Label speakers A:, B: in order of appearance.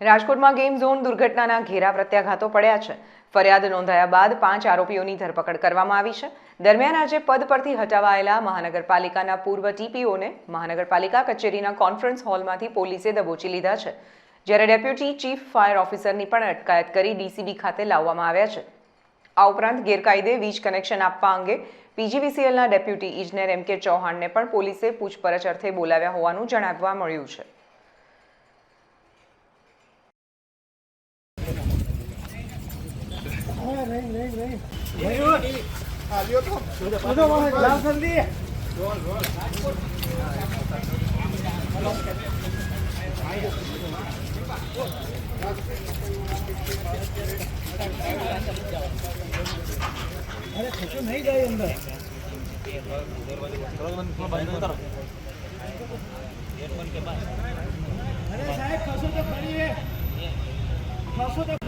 A: રાજકોટમાં game zone દુર્ઘટનાના ઘેરા પ્રત્યાઘાતો પડ્યા છે. ફરિયાદ નોંધાયા બાદ પાંચ આરોપીઓની ધરપકડ કરવામાં આવી છે. દરમિયાન આજે પદ પરથી હટાવાયેલા મહાનગરપાલિકાના પૂર્વ ટીપીઓને મહાનગરપાલિકા કચેરીના કોન્ફરન્સ હોલમાંથી પોલીસે દબોચી લીધા છે. જ્યારે ડેપ્યુટી ચીફ ફાયર ઓફિસરની પણ અટકાયત કરી ડીસીબી ખાતે લાવવામાં આવ્યા છે. આ ઉપરાંત ગેરકાયદે વીજ કનેક્શન આપવા અંગે પીજીવીસીએલના ડેપ્યુટી ઇજનેર એમ કે ચૌહાણને પણ પોલીસે પૂછપરછ અર્થે બોલાવ્યા હોવાનું જણાવવા મળ્યું છે.
B: અરે ખર્ચો નહીં જાય અંદર અરે સાહેબ ખસો તો ખરી ખસો તો